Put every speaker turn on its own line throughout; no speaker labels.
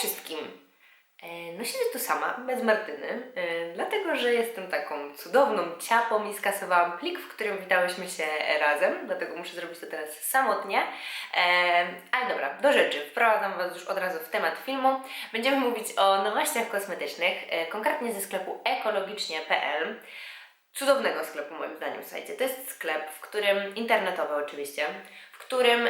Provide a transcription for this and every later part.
wszystkim! E, No siedzę tu sama, bez Martyny, e, dlatego że jestem taką cudowną ciapą i skasowałam plik, w którym witałyśmy się razem, dlatego muszę zrobić to teraz samotnie. E, ale dobra, do rzeczy. Wprowadzam Was już od razu w temat filmu. Będziemy mówić o nowościach kosmetycznych, konkretnie ze sklepu ekologicznie.pl. Cudownego sklepu moim zdaniem, słuchajcie. To jest sklep, w którym, internetowy oczywiście, którym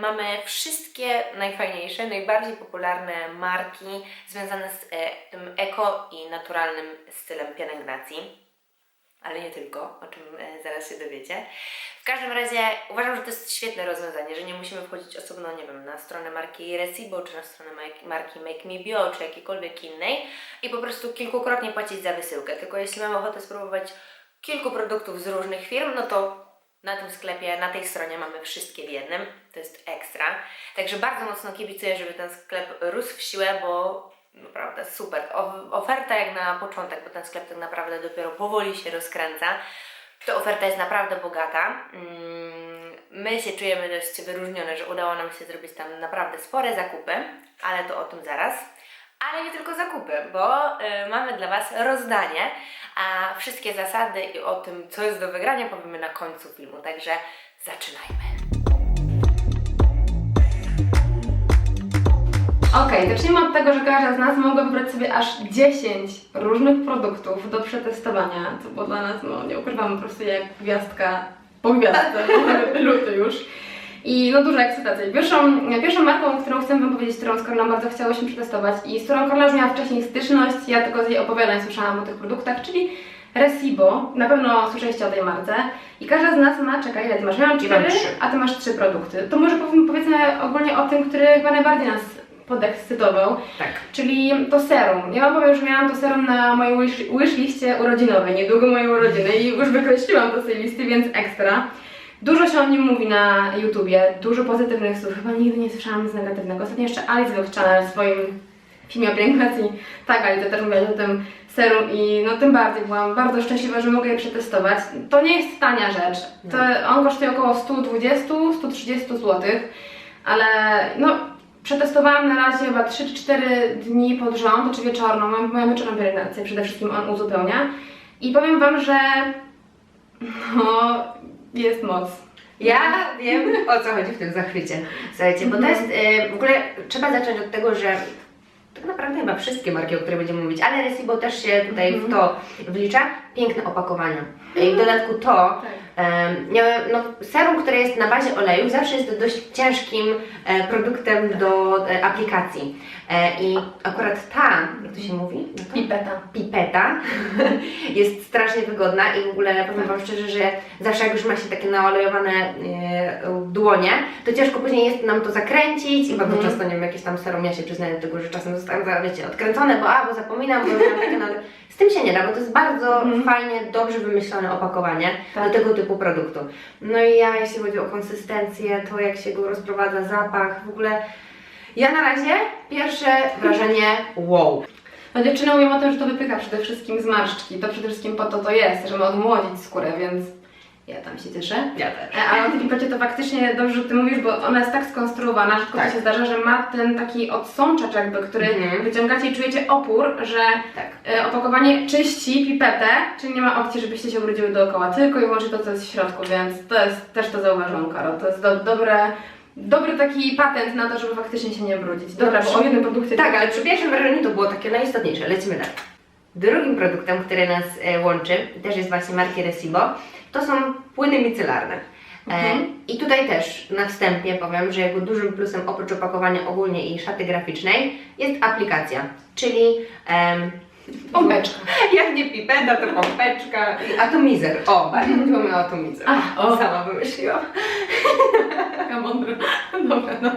mamy wszystkie najfajniejsze, najbardziej popularne marki związane z e, tym eko i naturalnym stylem pielęgnacji. Ale nie tylko, o czym e, zaraz się dowiecie. W każdym razie uważam, że to jest świetne rozwiązanie, że nie musimy wchodzić osobno, nie wiem, na stronę marki Recibo, czy na stronę ma- marki Make Me Bio, czy jakiejkolwiek innej i po prostu kilkukrotnie płacić za wysyłkę. Tylko jeśli mamy ochotę spróbować kilku produktów z różnych firm, no to na tym sklepie, na tej stronie mamy wszystkie w jednym. To jest ekstra. Także bardzo mocno kibicuję, żeby ten sklep rósł w siłę, bo naprawdę super. Oferta jak na początek, bo ten sklep tak naprawdę dopiero powoli się rozkręca. To oferta jest naprawdę bogata. Mm, My się czujemy dość wyróżnione, że udało nam się zrobić tam naprawdę spore zakupy, ale to o tym zaraz. Ale nie tylko zakupy, bo y, mamy dla Was rozdanie, a wszystkie zasady i o tym, co jest do wygrania, powiemy na końcu filmu. Także zaczynajmy.
Okej, zacznijmy od tego, że każda z nas mogła wybrać sobie aż 10 różnych produktów do przetestowania, co było dla nas, no nie ukrywam, po prostu jak gwiazdka po gwiazdce, luty już. I no duża ekscytacja. Pierwszą, pierwszą marką, którą chcę Wam powiedzieć, którą z Karolą bardzo chciałyśmy przetestować i z którą Karola już miała wcześniej styczność, ja tylko z jej opowiadań słyszałam o tych produktach, czyli Recibo. Na pewno słyszeliście o tej marce. I każda z nas ma, czekaj, ile Ty masz? Mam cztery, a Ty masz trzy produkty. To może powiedzmy ogólnie o tym, który chyba najbardziej nas podekscytował.
Tak.
Czyli to serum. Ja wam powiem, że miałam to serum na mojej wish, wish liście urodzinowej, niedługo mojej urodziny i już wykreśliłam to z tej listy, więc ekstra. Dużo się o nim mówi na YouTubie, dużo pozytywnych słów, chyba nigdy nie słyszałam nic negatywnego. Ostatnio jeszcze Alice Channel w swoim filmie o pielęgnacji, tak Alice też mówiłaś o tym serum i no tym bardziej byłam bardzo szczęśliwa, że mogę je przetestować. To nie jest tania rzecz, to on kosztuje około 120-130 zł, ale no Przetestowałam na razie chyba 3-4 dni pod rząd, znaczy wieczorną, moją, moją wieczorną pielęgnację przede wszystkim on uzupełnia. I powiem Wam, że no, jest moc.
Ja wiem o co chodzi w tym zachwycie. Słuchajcie, bo to jest e, w ogóle trzeba zacząć od tego, że tak naprawdę chyba wszystkie marki, o których będziemy mówić, ale Recibo też się tutaj w to wlicza. Piękne opakowania. I w dodatku to, em, nie- no, serum, które jest na bazie oleju, zawsze jest dość ciężkim e, produktem do e, aplikacji. E, I akurat ta, jak to się mówi? No to-
Pipeta.
pipeta jest strasznie wygodna i w ogóle powiem Wam szczerze, że zawsze jak już ma się takie naolejowane e, dłonie, to ciężko później jest nam to zakręcić i bardzo
Mhm.
często, nie wiem, jakieś tam serum, ja się przyznaję do tego, że czasem zostałam, wiecie, odkręcone, bo a, bo zapominam, bo mam takie na... Z tym się nie da, bo to jest bardzo
Mhm.
fajnie, dobrze wymyślone opakowanie
Tak.
do tego typu produktu. No i ja, jeśli chodzi o konsystencję, to jak się go rozprowadza, zapach, w ogóle... Ja na razie pierwsze wrażenie wow.
No dziewczyny mówią o tym, że to wypycha przede wszystkim zmarszczki. To przede wszystkim po to to jest, żeby odmłodzić skórę, więc ja tam się cieszę.
Ja też.
E, Ale o tej pipecie to faktycznie dobrze, że Ty mówisz, bo ona jest tak skonstruowana, rzadko
Tak.
to się zdarza, że ma ten taki odsączacz jakby, który
Mhm.
wyciągacie i czujecie opór, że
Tak.
E, opakowanie czyści pipetę, czyli nie ma opcji, żebyście się ubrudziły dookoła, tylko i wyłącznie to, co jest w środku, więc to jest, też to zauważyłam, Karo. To jest do, dobre, dobry taki patent na to, żeby faktycznie się nie brudzić. Dobra, bo o jednym produkcie...
Tak, ale przy pierwszym wrażeniu to było takie najistotniejsze. Lecimy dalej. Drugim produktem, który nas e, łączy, też jest właśnie marki Recibo, to są płyny micelarne. E,
Mhm.
I tutaj też na wstępie powiem, że jego dużym plusem oprócz opakowania ogólnie i szaty graficznej jest aplikacja, czyli em,
Pompeczka.
jak nie pipeta, to pompeczka i atomizer. O, bardziej chodziło mi o atomizer.
A, o.
Sama wymyśliłam.
Taka mądra. Dobra, no.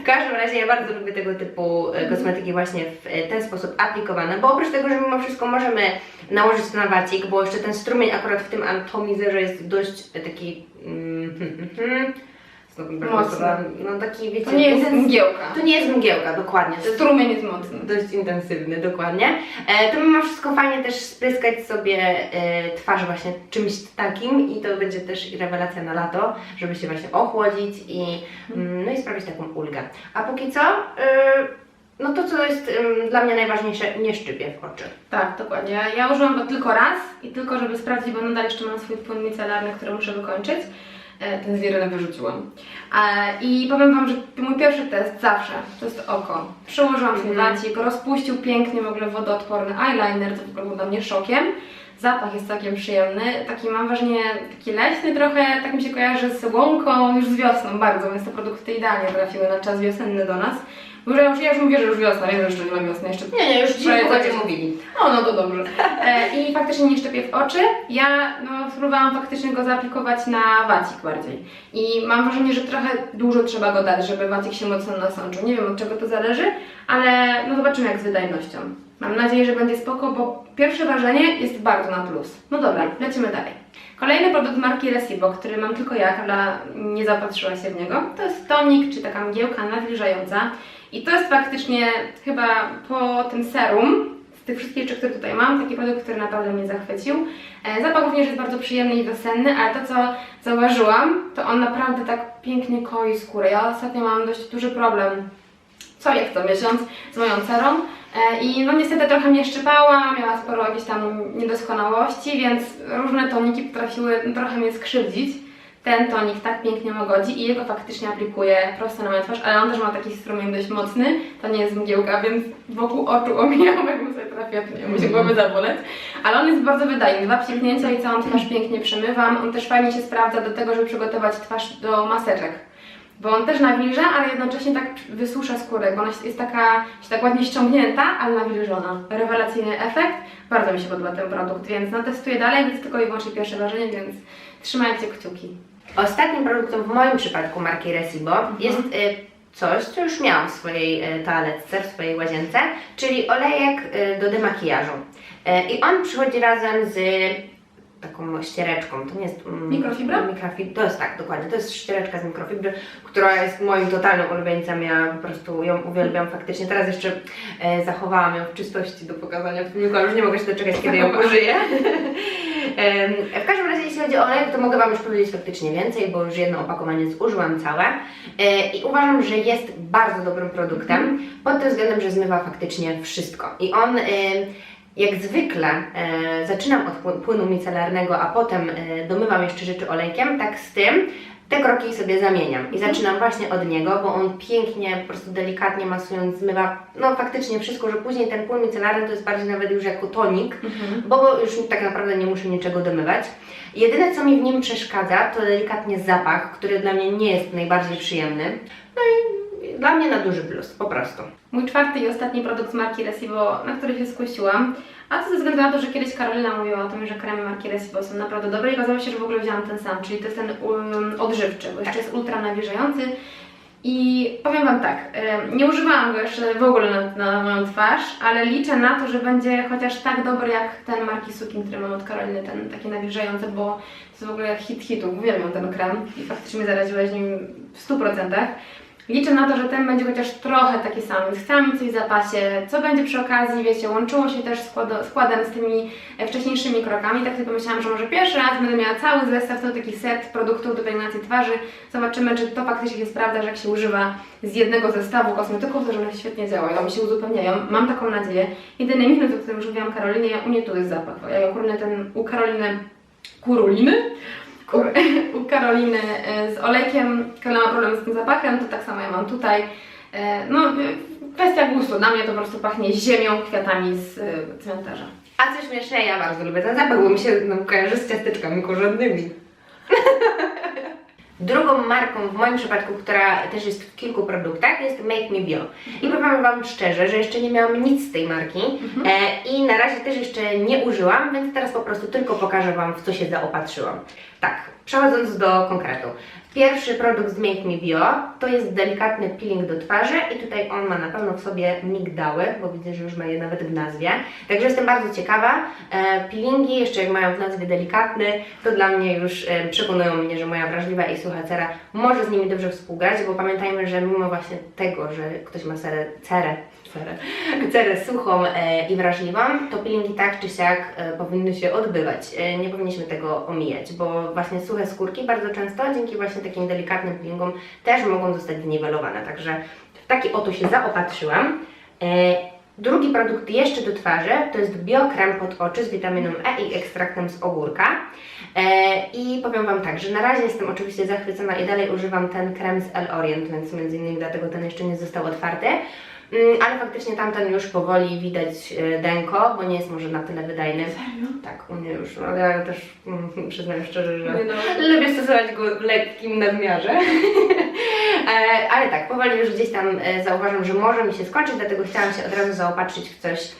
W każdym razie ja bardzo lubię tego typu e, kosmetyki właśnie w e, ten sposób aplikowane, bo oprócz tego, że mimo wszystko możemy nałożyć to na wacik, bo jeszcze ten strumień akurat w tym atomizerze jest dość taki mm, znowu brakło
Mocny.
słowa, no taki wiecie,
To nie jest mgiełka.
to nie jest mgiełka, dokładnie. To jest
Strumień jest mocny.
dość intensywny, dokładnie. E, to mimo wszystko fajnie też spryskać sobie e, twarz właśnie czymś takim i to będzie też rewelacja na lato, żeby się właśnie ochłodzić i, mm, no i sprawić taką ulgę. A póki co, e, jest ym, dla mnie najważniejsze, nie szczypie w oczy.
Tak, dokładnie. Ja- Ja użyłam go tylko raz i tylko, żeby sprawdzić, bo nadal jeszcze mam swój płyn micelarny, który muszę wykończyć. E, Ten z wyrzuciłam. E, I powiem Wam, że mój pierwszy test zawsze to jest oko. Przyłożyłam sobie
Mhm.
wacik, rozpuścił pięknie w ogóle wodoodporny eyeliner, to w ogóle był dla mnie szokiem. Zapach jest całkiem przyjemny, taki mam wrażenie, taki leśny trochę, tak mi się kojarzy z łąką, już z wiosną bardzo, więc te produkty idealnie trafiły na czas wiosenny do nas. Bo ja już, ja już mówię, że już wiosna, wiem, że jeszcze nie ma wiosny, jeszcze
Nie, nie, już
dzisiaj w pogodzie
mówili.
o, no to dobrze. E, I faktycznie nie szczepię w oczy. Ja no, spróbowałam faktycznie go zaaplikować na wacik bardziej. I mam wrażenie, że trochę dużo trzeba go dać, żeby wacik się mocno nasączył. Nie wiem od czego to zależy, ale no zobaczymy jak z wydajnością. Mam nadzieję, że będzie spoko, bo pierwsze wrażenie jest bardzo na plus. No dobra, lecimy dalej. Kolejny produkt marki Recibo, który mam tylko ja, Karla nie zapatrzyła się w niego, to jest tonik, czy taka mgiełka nawilżająca. I to jest faktycznie chyba po tym serum, z tych wszystkich rzeczy, które tutaj mam, taki produkt, który naprawdę mnie zachwycił. E, Zapach również jest bardzo przyjemny i wiosenny, ale to co zauważyłam, to on naprawdę tak pięknie koi skórę. Ja ostatnio mam dość duży problem, co jak to miesiąc, z moją cerą. E, I no niestety trochę mnie szczypała, miała sporo jakichś tam niedoskonałości, więc różne toniki potrafiły trochę mnie skrzywdzić. Ten tonik tak pięknie łagodzi i jego faktycznie aplikuję prosto na moją twarz, ale on też ma taki strumień dość mocny, to nie jest mgiełka, więc wokół oczu omijam, jakbym sobie trafiła, to nie wiem, się głowy zaboleć. Ale on jest bardzo wydajny, dwa psiknięcia i całą twarz pięknie przemywam. On też fajnie się sprawdza do tego, żeby przygotować twarz do maseczek. Bo on też nawilża, ale jednocześnie tak wysusza skórę, bo ona jest taka, się tak ładnie ściągnięta, ale nawilżona. Rewelacyjny efekt. Bardzo mi się podoba ten produkt, więc no testuję dalej, więc tylko i wyłącznie pierwsze wrażenie, więc trzymajcie kciuki.
Ostatnim produktem w moim przypadku marki Recibo
Mhm.
jest y, coś, co już miałam w swojej y, toaletce, w swojej łazience, czyli olejek y, do demakijażu. Y, I on przychodzi razem z taką ściereczką. To nie jest. mm,
Mikrofibra?
Mikrofib- to jest tak, dokładnie. To jest ściereczka z mikrofibry, która jest moim totalnym ulubieńcem. Ja po prostu ją uwielbiam faktycznie. Teraz jeszcze e, zachowałam ją w czystości do pokazania w filmiku, ale już nie mogę się doczekać, kiedy ją użyję. W każdym razie, jeśli chodzi o olej, to mogę Wam już powiedzieć faktycznie więcej, bo już jedno opakowanie zużyłam całe e, i uważam, że jest bardzo dobrym produktem pod tym względem, że zmywa faktycznie wszystko. I on jak zwykle e, zaczynam od pły- płynu micelarnego, a potem e, domywam jeszcze rzeczy olejkiem, tak z tym te kroki sobie zamieniam i zaczynam właśnie od niego, bo on pięknie, po prostu delikatnie masując zmywa, no faktycznie wszystko, że później ten płyn micelarny to jest bardziej nawet już jako tonik, bo już tak naprawdę nie muszę niczego domywać. Jedyne co mi w nim przeszkadza to delikatnie zapach, który dla mnie nie jest najbardziej przyjemny. No i dla mnie na duży plus, po prostu.
Mój czwarty i ostatni produkt z marki Recibo, na który się skusiłam, a to ze względu na to, że kiedyś Karolina mówiła o tym, że kremy marki Recibo są naprawdę dobre i okazało się, że w ogóle wzięłam ten sam, czyli to jest ten um, odżywczy, bo jeszcze jest ultra nawilżający. I powiem Wam tak, nie używałam go jeszcze w ogóle na, na moją twarz, ale liczę na to, że będzie chociaż tak dobry jak ten marki Sukin, który mam od Karoliny, ten taki nawilżający, bo to jest w ogóle hit hitów, uwielbiam ten krem i faktycznie mnie zaraziłaś nim w 100%. Liczę na to, że ten będzie chociaż trochę taki sam, z samym coś w zapasie, co będzie przy okazji, wiecie, łączyło się też skład, składem z tymi e, wcześniejszymi krokami. Tak sobie pomyślałam, że może pierwszy raz będę miała cały zestaw, to taki set produktów do pielęgnacji twarzy. Zobaczymy, czy to faktycznie się sprawdza, że jak się używa z jednego zestawu kosmetyków, to że one świetnie działają, one się uzupełniają. Mam taką nadzieję. Jedyny minus, o którym już mówiłam Karolinie, u mnie tu jest zapach. Ja akurat ten u Karoliny Kuruliny? U Karoliny e, z olejkiem, Karolina ma problem z tym zapachem, to tak samo ja mam tutaj. E, No, kwestia gustu. Dla mnie to po prostu pachnie ziemią, kwiatami z e, cmentarza.
A co śmieszne, ja bardzo lubię ten zapach, bo mi się no, kojarzy z ciasteczkami korzennymi. Drugą marką w moim przypadku, która też jest w kilku produktach, jest Make Me Bio. I powiem Wam szczerze, że jeszcze nie miałam nic z tej marki e, i na razie też jeszcze nie użyłam, więc teraz po prostu tylko pokażę Wam, w co się zaopatrzyłam. Tak, przechodząc do konkretu. Pierwszy produkt z Make Me Bio to jest delikatny peeling do twarzy i tutaj on ma na pewno w sobie migdały, bo widzę, że już ma je nawet w nazwie. Także jestem bardzo ciekawa. E, peelingi, jeszcze jak mają w nazwie delikatny, to dla mnie już e, przekonują mnie, że moja wrażliwa i sucha cera może z nimi dobrze współgrać, bo pamiętajmy, że mimo właśnie tego, że ktoś ma serę, cerę, cerę, cerę suchą e, i wrażliwą, to peelingi tak czy siak e, powinny się odbywać. E, nie powinniśmy tego omijać, bo właśnie suche skórki bardzo często dzięki właśnie takim delikatnym peelingom też mogą zostać zniwelowane. Także w taki oto się zaopatrzyłam. Drugi produkt jeszcze do twarzy to jest biokrem pod oczy z witaminą E i ekstraktem z ogórka. I powiem Wam tak, że na razie jestem oczywiście zachwycona i dalej używam ten krem z L Orient, więc między innymi dlatego ten jeszcze nie został otwarty. Mm, Ale faktycznie tamten już powoli widać e, denko, bo nie jest może na tyle wydajny.
Serio?
Tak, u mnie już, no, ale ja też mm, przyznam szczerze, że
no.
lubię stosować go w lekkim nadmiarze. E, ale tak, powoli już gdzieś tam e, zauważam, że może mi się skończyć, dlatego chciałam się od razu zaopatrzyć w coś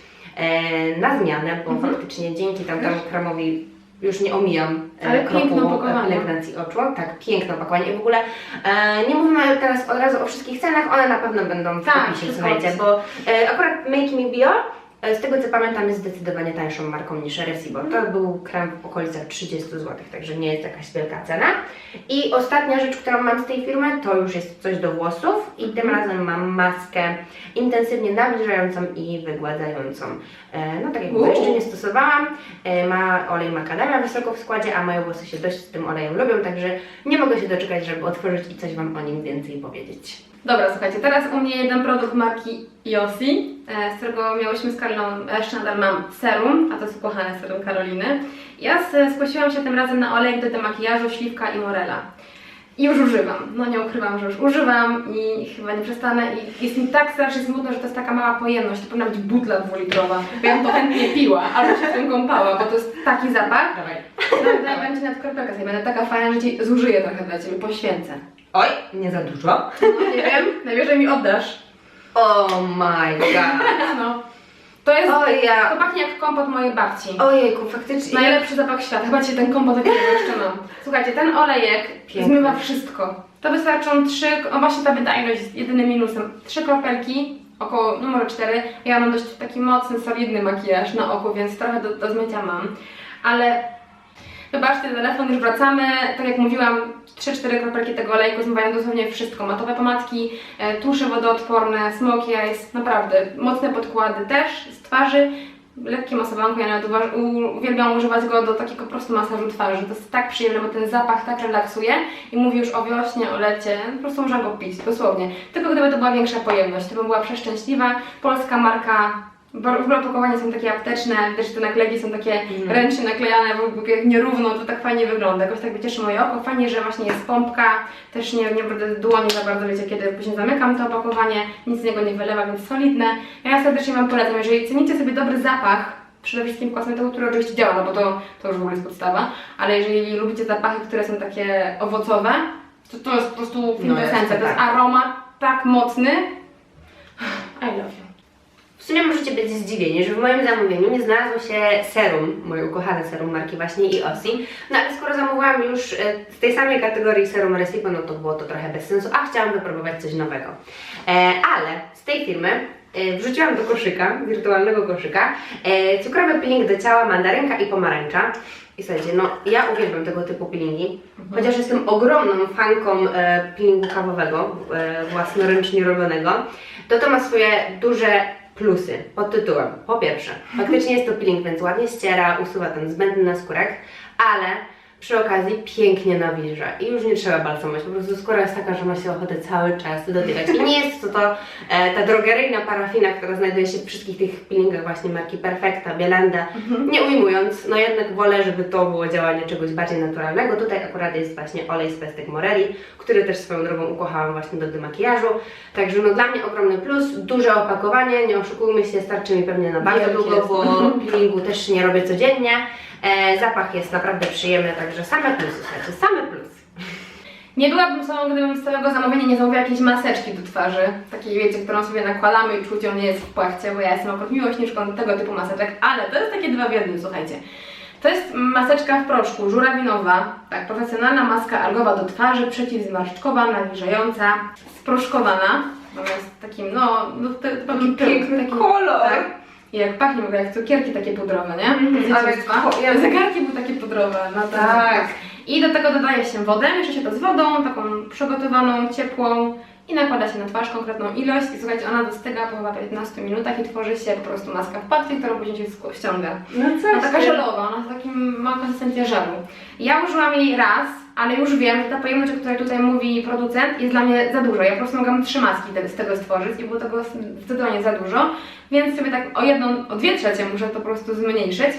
na zmianę, bo
Mhm.
faktycznie dzięki tamtemu kremowi już nie omijam e,
Ale
kroku
piękne opakowanie.
pielęgnacji oczu. Tak, piękne opakowanie. I w ogóle e, nie mówimy teraz od razu o wszystkich cenach, one na pewno będą w
Tak,
opisie,
wszystko
słuchajcie,
jest.
bo e, akurat Make Me Bio e, z tego co pamiętam jest zdecydowanie tańszą marką niż Recibo. To był krem w okolicach 30 zł, także nie jest jakaś wielka cena. I ostatnia rzecz, którą mam z tej firmy, to już jest coś do włosów i tym razem mam maskę intensywnie nawilżającą i wygładzającą. E, No tak jak mówię, jeszcze nie stosowałam. E, Ma olej makadamia wysoko w składzie, a moje włosy się dość z tym olejem lubią, także nie mogę się doczekać, żeby otworzyć i coś Wam o nim więcej powiedzieć.
Dobra, słuchajcie, teraz u mnie jeden produkt marki Yossi, e, z którego miałyśmy z Karolą, jeszcze nadal mam serum, a to jest ukochane serum Karoliny. Ja skusiłam się tym razem na olejek do demakijażu Śliwka i Morela. I już używam, no nie ukrywam, że już używam i chyba nie przestanę i jest mi tak strasznie smutno, że to jest taka mała pojemność, to powinna być butla dwulitrowa, bo ja bym to chętnie piła, albo się w tym kąpała, bo to jest taki zapach.
Dawaj.
No, daj, będzie nawet kropelka sobie, będę taka fajna, że Ci zużyję trochę dla Ciebie, poświęcę.
Oj, nie za dużo.
No, nie wiem, najwyżej mi oddasz.
Oh my god.
No. To jest.
O
To
ja.
pachnie jak kompot mojej babci.
Ojejku, faktycznie.
Najlepszy zapach świata. Chyba dzisiaj ten kompot takiego jeszcze mam. Słuchajcie, ten olejek
Piękny.
zmywa wszystko. To wystarczą trzy, o właśnie ta wydajność jest jedynym minusem. Trzy kropelki, około numer cztery. Ja mam dość taki mocny, solidny makijaż na oku, więc trochę do, do zmycia mam. Ale Wybaczcie telefon, już wracamy. Tak jak mówiłam, 3-4 kropelki tego olejku zmywają dosłownie wszystko. Matowe pomadki, e, tusze wodoodporne, smoky eyes, naprawdę. Mocne podkłady też z twarzy. Lekkie masowanko, ja nawet uwielbiam używać go do takiego prostu masażu twarzy. To jest tak przyjemne, bo ten zapach tak relaksuje i mówi już o wiośnie, o lecie. Po prostu można go pić, dosłownie. Tylko gdyby to była większa pojemność, to bym była przeszczęśliwa. Polska marka, bo- w ogóle opakowania są takie apteczne, też te naklejki są takie
Mhm.
ręcznie naklejane, w ogóle jak nierówno, to tak fajnie wygląda. Jakoś tak cieszy moje oko. Fajnie, że właśnie jest pompka, też nie, nie będę dłoni za bardzo, wiecie, kiedy później zamykam to opakowanie, nic z niego nie wylewa, więc solidne. Ja serdecznie Wam polecam, jeżeli cenicie sobie dobry zapach, przede wszystkim kosmetyku, który oczywiście działa, no bo to, to już w ogóle jest podstawa, ale jeżeli lubicie zapachy, które są takie owocowe, to to jest po prostu
No, jest to
to jest
tak.
aromat tak mocny. I love you.
W sumie możecie być zdziwieni, że w moim zamówieniu nie znalazło się serum, moje ukochane serum marki właśnie Iosi. No ale skoro zamówiłam już e, z tej samej kategorii serum Recipe, no to było to trochę bez sensu, a chciałam wypróbować coś nowego. E, ale z tej firmy e, wrzuciłam do koszyka, wirtualnego koszyka, e, cukrowy peeling do ciała, mandarynka i pomarańcza. I słuchajcie, no ja uwielbiam tego typu peelingi, chociaż jestem ogromną fanką e, peelingu kawowego, e, własnoręcznie robionego, to to ma swoje duże plusy pod tytułem. Po pierwsze, faktycznie jest to peeling, więc ładnie ściera, usuwa ten zbędny naskórek, ale przy okazji pięknie nawilża i już nie trzeba balsamować. Po prostu skóra jest taka, że ma się ochotę cały czas dotykać. I nie jest to, to e, ta drogeryjna parafina, która znajduje się w wszystkich tych peelingach właśnie marki Perfecta, Bielanda. Nie ujmując, no jednak wolę, żeby to było działanie czegoś bardziej naturalnego. Tutaj akurat jest właśnie olej z pestek Morelli, który też swoją drogą ukochałam właśnie do demakijażu. Także no dla mnie ogromny plus, duże opakowanie, nie oszukujmy się, starczy mi pewnie na bardzo długo,
jest.
bo peelingu też nie robię codziennie. E, zapach jest naprawdę przyjemny, także same plusy, słuchajcie, same plusy.
Nie byłabym sobą, gdybym z całego zamówienia nie zamówiła jakiejś maseczki do twarzy. Takiej, wiecie, którą sobie nakładamy i czuć ją nie jest w płachcie, bo ja jestem akurat miłośniczką tego typu maseczek, ale to jest takie dwa w jednym, słuchajcie. To jest maseczka w proszku, żurawinowa, tak, profesjonalna maska algowa do twarzy, przeciwzmarszczkowa, nawilżająca, sproszkowana. Jest takim, no, no to, taki
piękny
taki,
kolor.
Tak. I jak pachnie w ogóle jak cukierki takie pudrowe, nie?
Mhm,
Z
ale ja-
Zegarki były takie pudrowe, no
Tak.
i do tego dodaje się wodę, miesza się to z wodą, taką przygotowaną, ciepłą i nakłada się na twarz konkretną ilość i słuchajcie, ona dostyga po chyba 15 minutach i tworzy się po prostu maska w płatwie, którą później się ściąga.
No
Ona taka żelowa, ona takim ma konsystencję żelu. Ja użyłam jej raz ale już wiem, że ta pojemność, o której tutaj mówi producent, jest dla mnie za dużo. Ja po prostu mogłam trzy maski z tego stworzyć i było tego zdecydowanie za dużo, więc sobie tak o jedną, o dwie trzecie muszę to po prostu zmniejszyć.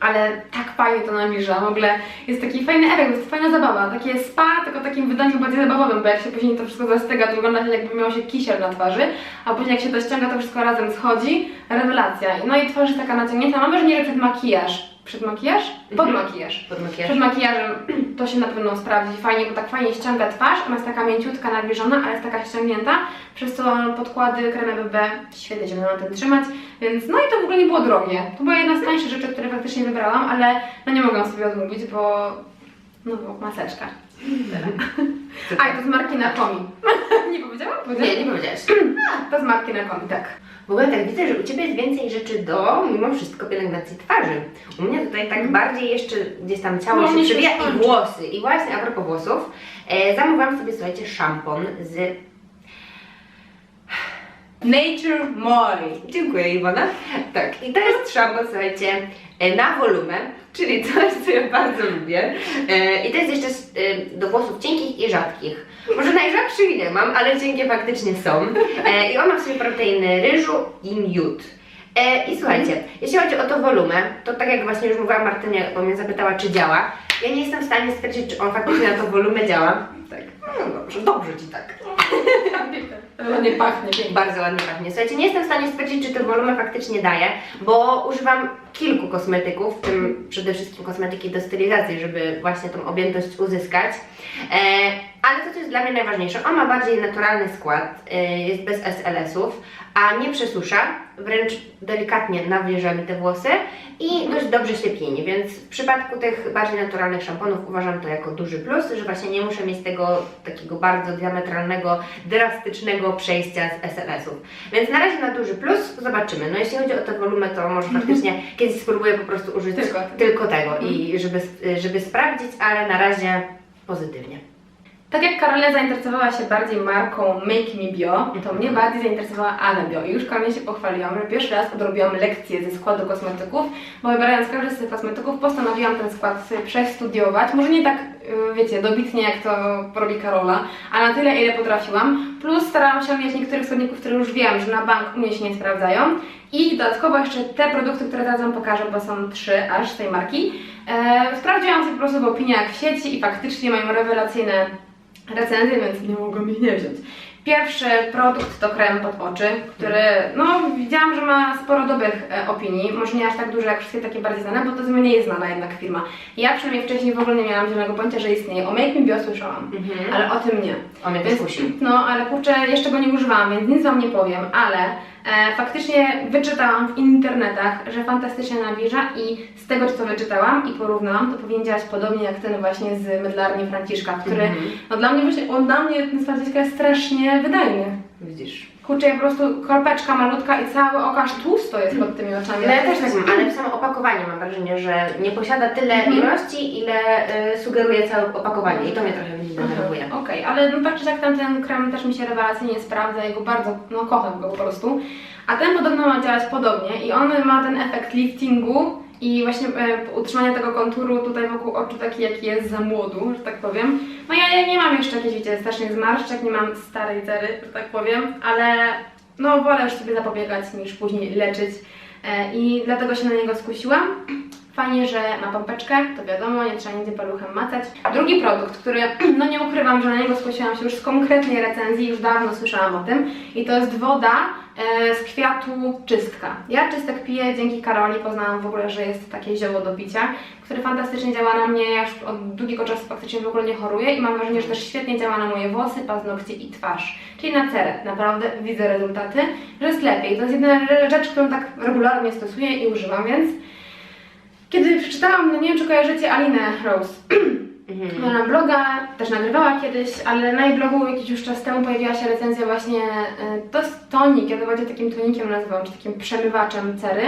Ale tak fajnie to nawilża, w ogóle jest taki fajny efekt, jest fajna zabawa, takie spa, tylko takim wydaniu bardziej zabawowym, bo jak się później to wszystko zastyga, to wygląda tak jakby miało się kisiel na twarzy, a później jak się to ściąga, to wszystko razem schodzi, rewelacja. No i twarz jest taka naciągnięta, mam wrażenie, że przed makijaż, przed makijaż? Pod
Mhm.
makijaż.
Pod makijaż.
Przed makijażem to się na pewno sprawdzi fajnie, bo tak fajnie ściąga twarz, ona jest taka mięciutka, nawilżona, ale jest taka ściągnięta, przez co podkłady kremy BB świetnie się na tym trzymać, więc no i to w ogóle nie było drogie. To była jedna z tańszych rzeczy, które faktycznie wybrałam, ale no nie mogłam sobie odmówić, bo no bo maseczka. A i to z marki Nakomi. nie powiedziałam? Powiedziałam?
Nie, nie powiedziałaś.
To z marki Nakomi, tak.
W ogóle tak widzę, że u Ciebie jest więcej rzeczy do, mimo wszystko, pielęgnacji twarzy. U mnie tutaj tak bardziej jeszcze gdzieś tam ciało
No,
się przewija i włosy. I właśnie a propos włosów, e, zamówiłam sobie, słuchajcie, szampon z...
Nature Mori.
Dziękuję Iwona. Tak, i to jest szampon, słuchajcie, e, na wolumę, czyli coś, co ja bardzo lubię. E, I to jest jeszcze e, do włosów cienkich i rzadkich. Może najrzadszych nie mam, ale cienkie faktycznie są. E, I on ma w sobie proteiny ryżu i miód. E, I słuchajcie, jeśli chodzi o to wolumę, to tak jak właśnie już mówiłam Martynie, bo mnie zapytała, czy działa, ja nie jestem w stanie stwierdzić, czy on faktycznie na to wolumę działa. Tak, no dobrze, dobrze Ci tak.
Ładnie pachnie, pięknie.
Bardzo ładnie pachnie. Słuchajcie, nie jestem w stanie stwierdzić, czy to wolumę faktycznie daje, bo używam kilku kosmetyków, w tym przede wszystkim kosmetyki do stylizacji, żeby właśnie tą objętość uzyskać. E, ale to, co jest dla mnie najważniejsze, on ma bardziej naturalny skład, e, jest bez SLS-ów, a nie przesusza, wręcz delikatnie nawilża mi te włosy i dość dobrze się pieni, więc w przypadku tych bardziej naturalnych szamponów uważam to jako duży plus, że właśnie nie muszę mieć tego takiego bardzo diametralnego, drastycznego przejścia z SLS-ów. Więc na razie na duży plus, zobaczymy. No jeśli chodzi o tę wolumę, to może faktycznie kiedyś spróbuję po prostu użyć
Tylko
tylko, tego i żeby, żeby sprawdzić, ale na razie pozytywnie.
Tak jak Karolina zainteresowała się bardziej marką Make Me Bio, to mnie bardziej zainteresowała Ana Bio. I już Karolinie się pochwaliłam, że pierwszy raz odrobiłam lekcję ze składu kosmetyków, bo wybierając każdy z tych kosmetyków postanowiłam ten skład sobie przestudiować. Może nie tak, wiecie, dobitnie jak to robi Karola, a na tyle ile potrafiłam. Plus starałam się mieć niektórych składników, które już wiem, że na bank u mnie się nie sprawdzają. I dodatkowo jeszcze te produkty, które teraz Wam pokażę, bo są trzy aż z tej marki. E, sprawdziłam sobie po prostu w opiniach w sieci i faktycznie mają rewelacyjne recenzję, więc nie mogłam ich nie wziąć. Pierwszy produkt to krem pod oczy, który, no widziałam, że ma sporo dobrych e, opinii, może nie aż tak dużo jak wszystkie takie bardziej znane, bo to jest mniej znana jednak firma. Ja przynajmniej wcześniej w ogóle nie miałam zielonego pojęcia, że istnieje. O Make Me Bio słyszałam,
Mhm.
ale o tym nie.
On mnie też
Więc-. No, ale kurczę, jeszcze go nie używałam, więc nic Wam nie powiem, ale faktycznie wyczytałam w internetach, że fantastycznie nawilża i z tego, co wyczytałam i porównałam, to powinien działać podobnie jak ten właśnie z mydlarni Franciszka, który,
Mhm.
no dla mnie właśnie, on dla mnie, ten z Franciszka jest strasznie wydajny.
Widzisz.
Kurczę, po prostu kolpeczka malutka i cały okaż tłusto jest pod tymi oczami.
No ja też tak mam, ale w samo opakowanie mam wrażenie, że nie posiada tyle
Mhm.
ilości, ile y, sugeruje całe opakowanie i to mnie trochę denerwuje.
Okej, ale no tak czy jak tamten krem też mi się rewelacyjnie sprawdza, jego bardzo, no kocham go po prostu. A ten podobno ma działać podobnie i on ma ten efekt liftingu i właśnie e, utrzymania tego konturu tutaj wokół oczu taki jaki jest za młodu, że tak powiem. No ja, ja nie mam jeszcze jakichś, wiecie, strasznych zmarszczek, nie mam starej cery, że tak powiem, ale no wolę już sobie zapobiegać niż później leczyć e, i dlatego się na niego skusiłam. Fajnie, że ma pompeczkę, to wiadomo, nie trzeba nigdzie paluchem macać. Drugi produkt, który, no nie ukrywam, że na niego skusiłam się już z konkretnej recenzji, już dawno słyszałam o tym i to jest woda e, z kwiatu czystka. Ja czystek piję dzięki Karoli, poznałam w ogóle, że jest takie zioło do picia, które fantastycznie działa na mnie, ja już od długiego czasu faktycznie w ogóle nie choruję i mam wrażenie, że też świetnie działa na moje włosy, paznokcie i twarz. Czyli na cerę, naprawdę widzę rezultaty, że jest lepiej. To jest jedyna rzecz, którą tak regularnie stosuję i używam, więc kiedy przeczytałam, no nie wiem czy kojarzycie Alinę Rose,
Mhm.
ona bloga, też nagrywała kiedyś, ale na jej blogu jakiś już czas temu pojawiła się recenzja właśnie, e, to jest tonik, ja to bardziej takim tonikiem nazywam, czy takim przemywaczem cery,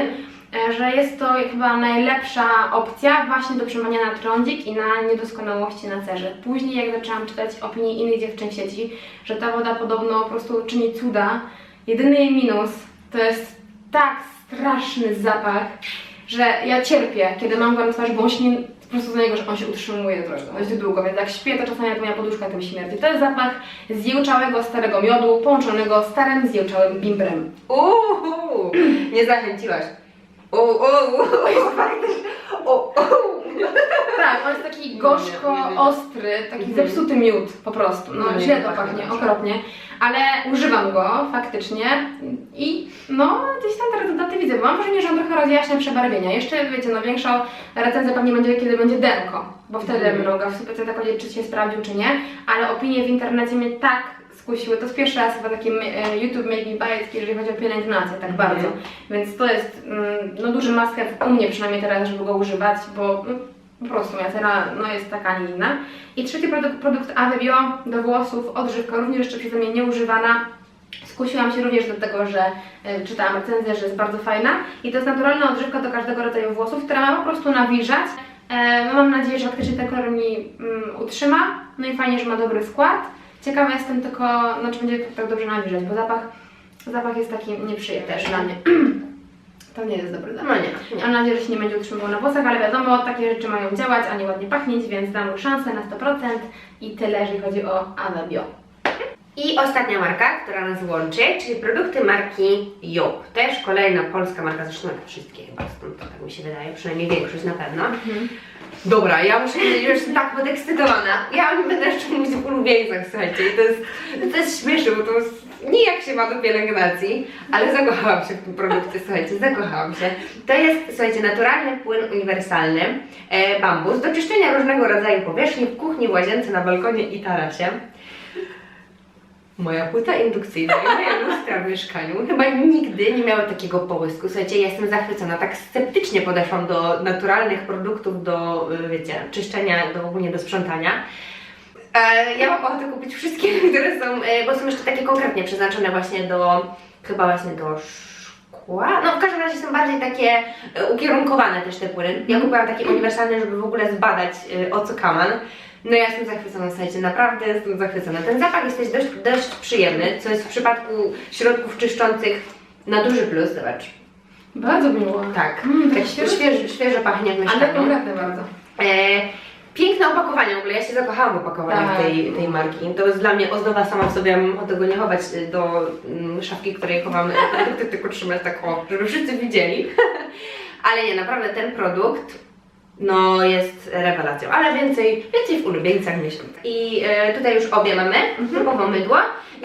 e, że jest to chyba najlepsza opcja właśnie do przemywania na trądzik i na niedoskonałości na cerze. Później jak zaczęłam czytać opinie innych dziewczyn w sieci, że ta woda podobno po prostu czyni cuda, jedyny jej minus to jest tak straszny zapach, że ja cierpię, kiedy mam go na twarzy, bo on się nie, po prostu za niego, że on się utrzymuje dość, dość długo, więc jak śpię, to czasami jak moja poduszka tym śmierdzi. To jest zapach zjełczałego starego miodu połączonego z starym zjełczałym bimbrem.
Uuu, nie zachęciłaś. Uuu, uuu, faktycznie. O,
Tak, on jest taki
Nie, nie,
gorzko,
nie, nie.
ostry, taki
Mhm.
zepsuty miód po prostu. No,
No nie,
źle
nie
to
pachnie
pachnie, okropnie, ale używam go faktycznie i no gdzieś tam te rezultaty widzę, bo mam wrażenie, że on trochę rozjaśnia przebarwienia. Jeszcze wiecie, no większą recenzję pewnie będzie, kiedy będzie denko, bo wtedy
Mhm.
będą go w sobie tak powiedzieć, czy się sprawdził, czy nie, ale opinie w internecie mnie tak skusiły, to jest pierwszy raz chyba taki e, YouTube Make Me Buy It, jeżeli chodzi o pielęgnację, tak
Mhm.
bardzo. Więc to jest mm, no, duży have u mnie przynajmniej teraz, żeby go używać, bo mm, po prostu moja cera no, jest taka, a nie inna. I trzeci produkt, produkt Ave Bio do włosów, odżywka, również jeszcze przeze mnie nieużywana. Skusiłam się również do tego, że y, czytałam recenzję, że jest bardzo fajna i to jest naturalna odżywka do każdego rodzaju włosów, która ma po prostu nawilżać. E, no mam nadzieję, że faktycznie ten kolor mi mm, utrzyma. No i fajnie, że ma dobry skład. Ciekawa jestem tylko, no czy będzie tak dobrze nawilżać, bo zapach, zapach jest taki nieprzyjemny
Też
dla mnie. To nie jest dobry zapach.
No nie, nie.
Mam nadzieję, że się nie będzie utrzymywał na włosach, ale wiadomo, takie rzeczy mają działać, a nie ładnie pachnieć, więc dam mu szansę na 100% i tyle, jeżeli chodzi o Ave Bio.
I ostatnia marka, która nas łączy, czyli produkty marki Job. Też kolejna polska marka, zresztą wszystkie chyba stąd, to tak mi się wydaje, przynajmniej większość na pewno. Dobra, ja muszę powiedzieć, że jestem tak podekscytowana. Ja nie będę jeszcze mówić o ulubieńcach, słuchajcie, i to jest, to jest śmieszne, bo to jest nie jak się ma do pielęgnacji, ale zakochałam się w tym produkcie, słuchajcie, zakochałam się. To jest, słuchajcie, naturalny płyn uniwersalny, e, bambus, do czyszczenia różnego rodzaju powierzchni w kuchni, w łazience, na balkonie i tarasie. Moja płyta indukcyjna i moje lustra w mieszkaniu chyba nigdy nie miały takiego połysku. Słuchajcie, ja jestem zachwycona. Tak sceptycznie podeszłam do naturalnych produktów, do, y, wiecie, czyszczenia, do ogólnie do sprzątania. E, ja mam ochotę kupić wszystkie, które są, e, bo są jeszcze takie konkretnie przeznaczone właśnie do, chyba właśnie do szkła. No w każdym razie są bardziej takie e, ukierunkowane też te płyny. Ja kupiłam takie uniwersalne, żeby w ogóle zbadać o co kaman. No ja jestem zachwycona, słuchajcie, naprawdę jestem zachwycona. Ten zapach jest też dość, dość przyjemny, co jest w przypadku środków czyszczących na duży plus, zobacz.
Bardzo miło.
Tak,
Mm,
tak
świeżo.
świeżo, świeżo pachnie w
Ale konkretne bardzo.
E, piękne opakowanie w ogóle, ja się zakochałam w opakowaniach
Tak.
tej, tej marki. To jest dla mnie ozdoba sama w sobie, mam ochotę go nie chować y, do mm, szafki, w której chowam produkty, tylko trzymać tak o, żeby wszyscy widzieli. Ale nie, naprawdę ten produkt no jest rewelacją, ale więcej, więcej w ulubieńcach miesiąc. I e, tutaj już obie mamy, typowo mydło.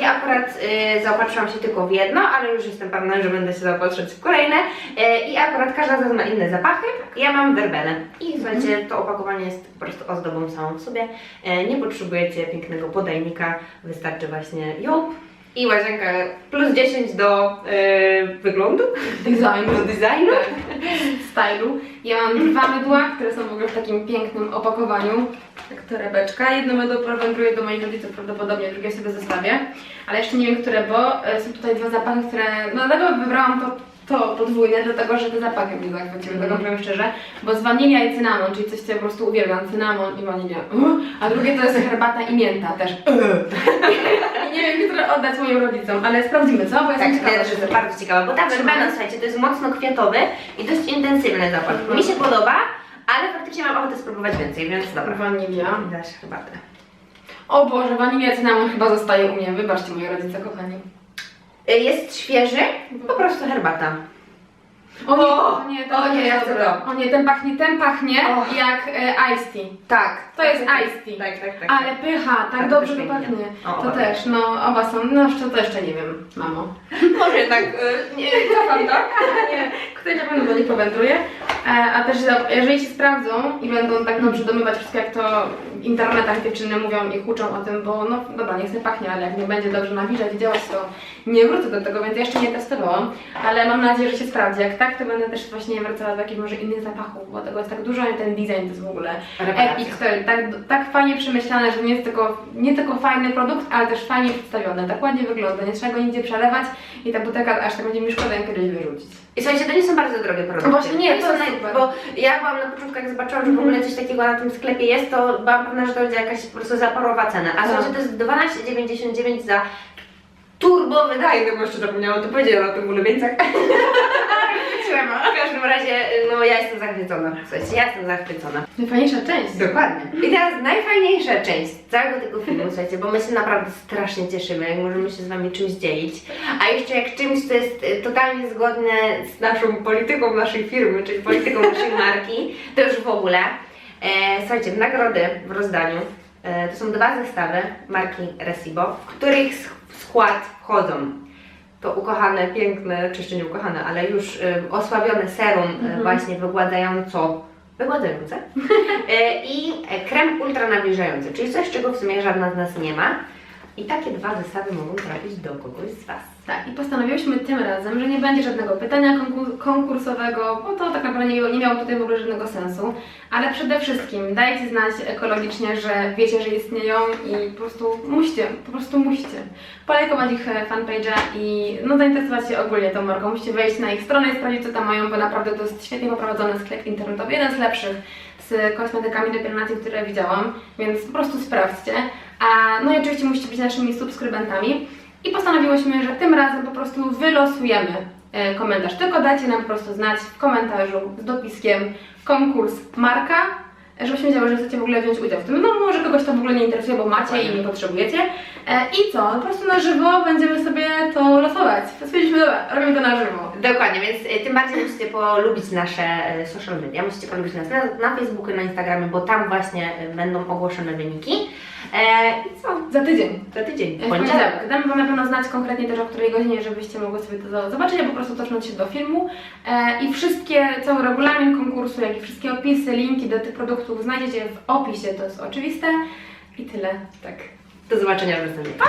Ja akurat e, zaopatrzyłam się tylko w jedno, ale już jestem pewna, że będę się zaopatrzyć w kolejne. E, I akurat każda z nas ma inne zapachy. Ja mam werbenę. I słuchajcie, to opakowanie jest po prostu ozdobą samą w sobie. E, nie potrzebujecie pięknego podajnika, wystarczy właśnie ją i łazienka plus 10 do e, wyglądu,
Design.
do designu.
stylu. Ja mam dwa mydła, które są w ogóle w takim pięknym opakowaniu. Jak torebeczka. Jedno mydło wędruje do moich rodziców prawdopodobnie, drugie sobie zostawię. Ale jeszcze nie wiem, które, bo e, są tutaj dwa zapachy, które... No dlatego wybrałam to, to podwójne, dlatego że te zapachy mnie zachwyciły,
Mhm.
tak powiem szczerze. Bo z wanilia i cynamon, czyli coś, co ja po prostu uwielbiam, cynamon i wanilia. A drugie to jest herbata i mięta też. I nie wiem, które oddać moim rodzicom, ale sprawdzimy, co? Bo
Tak,
jestem
ja
ciekawa.
też jestem bardzo ciekawa, bo ta werbena, słuchajcie, to jest mocno kwiatowy i dość intensywny zapach. Mi się podoba, ale faktycznie mam ochotę spróbować więcej, więc dobra.
Wanilia.
Dasz herbatę.
O Boże, wanilia cynamon chyba zostaje u mnie. Wybaczcie moi rodzice kochani.
Y, Jest świeży, po prostu herbata.
O nie,
O,
nie, to
o nie,
nie
ja chcę to.
O nie, ten pachnie, ten pachnie jak e, iced tea.
Tak.
To jest
tak,
iced tea.
Tak, tak, tak.
Ale pycha, tak
Tak,
dobrze to pachnie.
O,
to też, no oba są, no jeszcze to jeszcze nie wiem, mamo.
Może tak, y, nie, cofam to.
nie, ktoś na pewno do nich powędruje. E, a też jeżeli się sprawdzą i będą tak dobrze domywać wszystko jak to internetach dziewczyny mówią i huczą o tym, bo no dobra, niech sobie pachnie, ale jak nie będzie dobrze nawilżać i działać, to nie wrócę do tego, więc jeszcze nie testowałam, ale mam nadzieję, że się sprawdzi. Jak tak, to będę też właśnie wracała do jakichś może innych zapachów, bo tego jest tak dużo i ten design to jest w ogóle epic, to tak, tak fajnie przemyślane, że nie jest tylko, nie tylko fajny produkt, ale też fajnie przedstawiony, tak ładnie wygląda, nie trzeba go nigdzie przelewać i ta butelka aż tak będzie mi szkoda ją kiedyś wyrzucić.
I słuchajcie, to nie są bardzo drogie produkty.
Właśnie nie, to
są
jest super.
Bo ja byłam na początku, jak zobaczyłam, że w ogóle coś takiego na tym sklepie jest, to byłam pewna, że to będzie jakaś po prostu zaporowa cena. A
No.
słuchajcie, to jest 12,99 za turbo wydajny, bo jeszcze zapomniałam to powiedzieć o tych ulubieńcach.
wymyśliłem, a?
W każdym razie, no ja jestem zachwycona. Słuchajcie, ja jestem zachwycona.
Najfajniejsza część.
Dokładnie. I teraz najfajniejsza część całego tego filmu, słuchajcie, bo my się naprawdę strasznie cieszymy, jak możemy się z Wami czymś dzielić. A jeszcze jak czymś, co jest e, totalnie zgodne z naszą polityką naszej firmy, czyli polityką naszej marki, to już w ogóle. E, słuchajcie, w nagrody w rozdaniu e, to są dwa zestawy marki Resibo, w których skład wchodzą to ukochane, piękne, czy jeszcze nie ukochane, ale już y, osłabione serum y, właśnie wygładzająco, wygładzające y, i krem ultra nawilżający, czyli coś, czego w sumie żadna z nas nie ma. I takie dwa zestawy mogą trafić do kogoś z Was.
Tak, i postanowiłyśmy tym razem, że nie będzie żadnego pytania konku- konkursowego, bo to tak naprawdę nie, nie miało tutaj w ogóle żadnego sensu. Ale przede wszystkim dajcie znać ekologicznie, że wiecie, że istnieją i po prostu musicie, po prostu musicie polajkować ich e, fanpage'a i no, zainteresować się ogólnie tą marką. Musicie wejść na ich stronę i sprawdzić, co tam mają, bo naprawdę to jest świetnie poprowadzony sklep internetowy, jeden z lepszych z kosmetykami do pielęgnacji, które widziałam, więc po prostu sprawdźcie. A, no i oczywiście musicie być naszymi subskrybentami. I postanowiłyśmy, że tym razem po prostu wylosujemy e, komentarz. Tylko dajcie nam po prostu znać w komentarzu z dopiskiem konkurs marka, e, żebyśmy wiedziały, że chcecie w ogóle wziąć udział w tym. No może kogoś to w ogóle nie interesuje, bo macie i nie potrzebujecie. E, I co? Po prostu na żywo będziemy sobie to losować. Stwierdziliśmy, dobra, robimy to na żywo.
Dokładnie, więc y, tym bardziej musicie polubić nasze social media, musicie polubić nas na, na Facebooku, na Instagramie, bo tam właśnie będą ogłoszone wyniki. E, I co?
Za tydzień.
Za tydzień,
W poniedziałek. Damy Wam na pewno znać konkretnie też o której godzinie, żebyście mogły sobie to zobaczyć, a po prostu cofnąć się do filmu. E, I wszystkie, cały regulamin konkursu, jak i wszystkie opisy, linki do tych produktów znajdziecie w opisie, to jest oczywiste. I tyle.
Tak. Do zobaczenia w następnym. Pa!